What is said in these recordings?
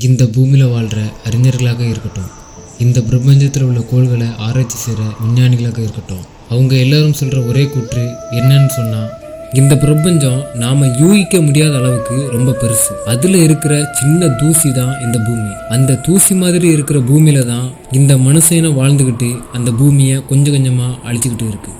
இந்த பூமியில் வாழ்கிற அறிஞர்களாக இருக்கட்டும் இந்த பிரபஞ்சத்தில் உள்ள கோள்களை ஆராய்ச்சி செய்கிற விஞ்ஞானிகளாக இருக்கட்டும் அவங்க எல்லாரும் சொல்கிற ஒரே கூற்று என்னன்னு சொன்னால் இந்த பிரபஞ்சம் நாம் யூகிக்க முடியாத அளவுக்கு ரொம்ப பெருசு. அதில் இருக்கிற சின்ன தூசி தான் இந்த பூமி. அந்த தூசி மாதிரி இருக்கிற பூமியில தான் இந்த மனுஷனை வாழ்ந்துக்கிட்டு அந்த பூமியை கொஞ்சம் கொஞ்சமாக அழிச்சுக்கிட்டு இருக்கு.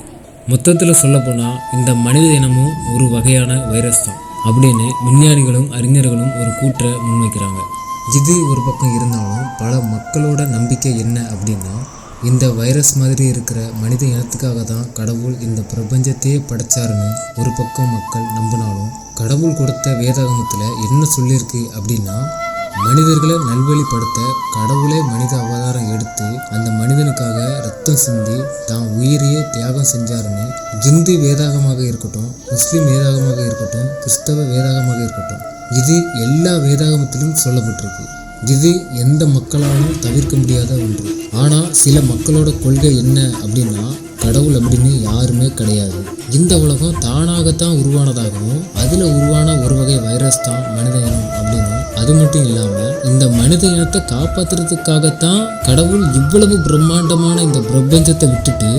மொத்தத்தில் சொல்லப்போனால் இந்த மனித இனமும் ஒரு வகையான வைரஸ் தான். அப்படின்னு விஞ்ஞானிகளும் அறிஞர்களும் ஒரு கூற்றை முன்வைக்கிறாங்க. இது ஒரு பக்கம் இருந்தாலும் பல மக்களோட நம்பிக்கை என்ன அப்படின்னா இந்த வைரஸ் மாதிரி இருக்கிற மனித இனத்துக்காக தான் கடவுள் இந்த பிரபஞ்சத்தையே படைச்சாருன்னு ஒரு பக்கம் மக்கள் நம்பினாலும் கடவுள் கொடுத்த வேதாகமத்தில் என்ன சொல்லியிருக்கு அப்படின்னா மனிதர்களை நல்வழிப்படுத்த கடவுளே மனித அவதாரம் எடுத்து அந்த மனிதனுக்காக ரத்தம் சிந்தி தான் உயிரையே தியாகம் செஞ்சாருன்னு இந்து வேதாகமாக இருக்கட்டும் முஸ்லீம் வேதாகமாக இருக்கட்டும் கிறிஸ்தவ வேதாகமாக இருக்கட்டும் இது எல்லா வேதாகமத்திலும் சொல்லப்பட்டிருக்கு. இது எந்த மக்களாலும் தவிர்க்க முடியாத ஒன்று. ஆனால் சில மக்களோட கொள்கை என்ன அப்படின்னா கடவுள் அப்படின்னு யாருமே கிடையாது. இந்த உலகம் தானாகத்தான் உருவானதாகவும் அதில் உருவான ஒரு வகை வைரஸ் தான் மனித இனம் அப்படின்னு அது மட்டும் இல்லாமல் இந்த மனித இனத்தை காப்பாற்றுறதுக்காகத்தான் கடவுள் இவ்வளவு பிரம்மாண்டமான இந்த பிரபஞ்சத்தை விட்டுட்டு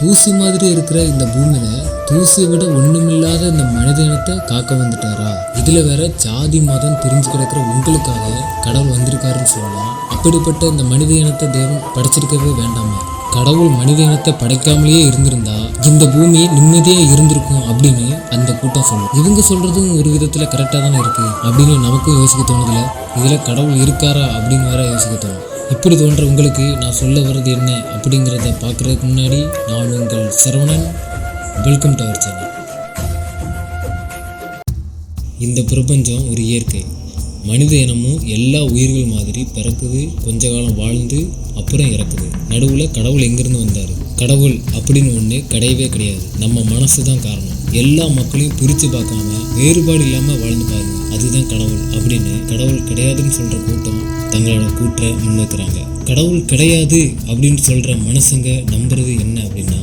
தூசி மாதிரி இருக்கிற இந்த பூமியில தூசியை விட ஒண்ணுமில்லாத இந்த மனித இனத்தை காக்க வந்துட்டாரா? இதுல வேற ஜாதி மதம் பிரிஞ்சு கிடக்கிற உங்களுக்காக கடவுள் வந்திருக்காருன்னு சொல்லலாம். அப்படிப்பட்ட இந்த மனித இனத்தை தேவன் படைச்சிருக்கவே வேண்டாமா? கடவுள் மனித இனத்தை படைக்காமலேயே இருந்திருந்தா இந்த பூமி நிம்மதியா இருந்திருக்கும் அப்படின்னு அந்த கூட்டம் சொல்லும். இவங்க சொல்றதும் ஒரு விதத்துல கரெக்டா தானே இருக்கு அப்படின்னு நமக்கும் யோசிக்க தோணுதுல. இதுல கடவுள் இருக்காரா அப்படின்னு வேற யோசிக்க தோணும். இப்படி தோன்ற உங்களுக்கு நான் சொல்ல வர்றது என்ன அப்படிங்கிறத பார்க்குறதுக்கு முன்னாடி நான் உங்கள் Saravanan. Welcome to our channel இந்த பிரபஞ்சம் ஒரு இயற்கை. மனித இனமும் எல்லா உயிர்கள் மாதிரி பிறக்குது கொஞ்ச காலம் வாழ்ந்து அப்புறம் இறக்குது. நடுவில் கடவுள் எங்கேருந்து வந்தார்? கடவுள் அப்படின்னு ஒன்று கிடையவே கிடையாது. நம்ம மனசு தான் காரணம். எல்லா மக்களையும் பிரித்து பார்க்காம வேறுபாடு இல்லாமல் வாழ்ந்து பாருங்க. அதுதான் கடவுள் அப்படின்னு கடவுள் கிடையாதுன்னு சொல்கிற கூட்டம் தங்களோட கூற்றை முன்வைக்கிறாங்க. கடவுள் கிடையாது அப்படின்னு சொல்கிற மனசுங்க நம்புறது என்ன அப்படின்னா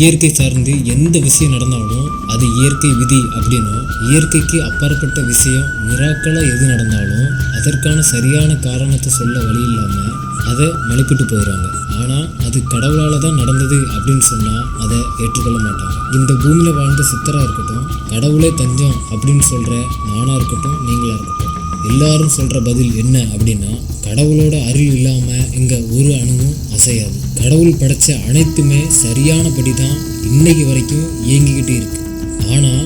இயற்கை சார்ந்து எந்த விஷயம் நடந்தாலும் அது இயற்கை விதி அப்படின்னும். இயற்கைக்கு அப்பாற்பட்ட விஷயம் மிராக்கலாக எது நடந்தாலும் அதற்கான சரியான காரணத்தை சொல்ல வழி இல்லாமல் அதை மலிப்பிட்டு போயிடுறாங்க. ஆனால் அது கடவுளால் தான் நடந்தது அப்படின்னு சொன்னால் அதை ஏற்றுக்கொள்ள மாட்டாங்க. இந்த பூமியில் வாழ்ந்த சித்தராக இருக்கட்டும் கடவுளே தஞ்சம் அப்படின்னு சொல்கிற நானாக இருக்கட்டும் நீங்களாக இருக்கட்டும். எல்லாரும் சொல்கிற பதில் என்ன அப்படின்னா கடவுளோட அருள் இல்லாமல் இங்கே ஒரு அணுவும் அசையாது. கடவுள் படைச்ச அனைத்துமே சரியானபடி தான் இன்னைக்கு வரைக்கும் இயங்கிக்கிட்டு இருக்கு. ஆனால்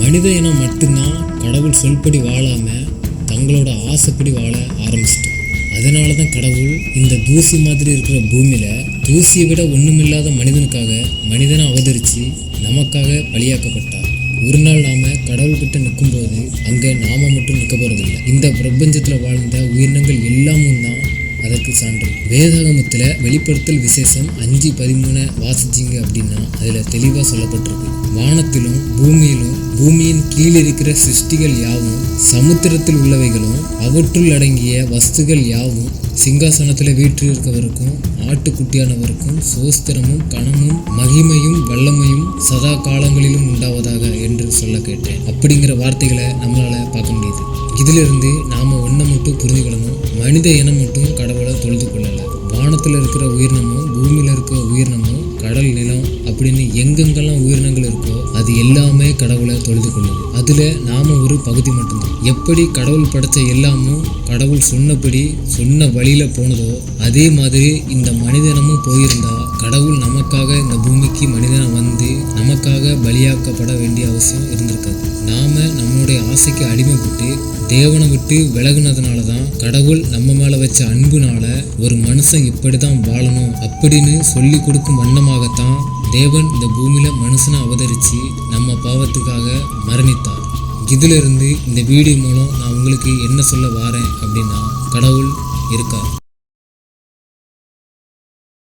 மனித இனம் மட்டும்தான் கடவுள் சொல்படி வாழாமல் தங்களோட ஆசைப்படி வாழ ஆரம்பிச்சிட்டோம் அதனால தான் கடவுள் இந்த தூசி மாதிரி இருக்கிற பூமியில் தூசியை விட ஒன்றுமில்லாத மனிதனுக்காக மனிதனை அவதரித்து நமக்காக பலியாக்கப்பட்டார். ஒரு நாள் நாம கடவுள்கிட்ட நிற்கும்போது அங்கே நாம மட்டும் நிற்க போகிறதில்ல இந்த பிரபஞ்சத்தில் வாழ்ந்த உயிரினங்கள் எல்லாமும் தான் அதற்கு சான்று. வேதாகமத்தில் வெளிப்படுத்தல் விசேஷம் அஞ்சு பதிமூணு வாசிச்சிங்க அப்படின்னா அதில் தெளிவாக சொல்லப்பட்டிருக்கு. வானத்திலும் பூமியிலும் பூமியின் கீழ் இருக்கிற சிருஷ்டிகள் யாவும் சமுத்திரத்தில் உள்ளவைகளும் அவற்றுள் அடங்கிய வஸ்துகள் யாவும் சிங்காசனத்தில் வீற்றிருக்கவருக்கும் ஆட்டுக்குட்டியானவருக்கும் சோஸ்திரமும் கணமும் மகிமையும் வல்லமையும் சதா காலங்களிலும் உண்டாவதாக என்று சொல்ல கேட்டேன். அப்படிங்கிற வார்த்தைகளை நம்மளால பார்க்க முடியுது. இதிலிருந்து நாம ஒன்றை மட்டும் புரிஞ்சுக்கணும். மனித இனம் மட்டும் கடவுள் தொழுது கொள்ளலை வானத்தில் இருக்கிற உயிரினமும் பூமியில் இருக்கிற உயிரினமும் கடல் நிலம் அப்படின்னு எங்கெங்கெல்லாம் உயிரினங்கள் இருக்கோ அது எல்லாமே கடவுளை தொழுது கொள்ளுது. அதுல நாம ஒரு பகுதி மட்டும்தான். எப்படி கடவுள் படைச்ச எல்லாமும் கடவுள் சொன்னபடி சொன்ன வழியில போனதோ அதே மாதிரி இந்த மனிதனமும் போயிருந்தா கடவுள் நமக்காக இந்த பூமிக்கு மனிதனை வந்து நமக்காக பலியாக்கப்பட வேண்டிய அவசியம் இருந்திருக்காது. நாம நம்மளுடைய ஆசைக்கு அடிமைப்பட்டு தேவனை விட்டு விலகுனதுனால தான் கடவுள் நம்ம மேல வச்ச அன்புனால ஒரு மனுஷன் இப்படி தான் வாழணும் அப்படின்னு சொல்லி கொடுக்கும் காரணமாகத்தான் தேவன் இந்த பூமியில மனுஷனை அவதரிச்சு நம்ம பாவத்துக்காக மரணித்தார். இதிலிருந்து இந்த வீடியோ மூலம் நான் உங்களுக்கு என்ன சொல்ல வாரேன் அப்படின்னா கடவுள் இருக்கார்.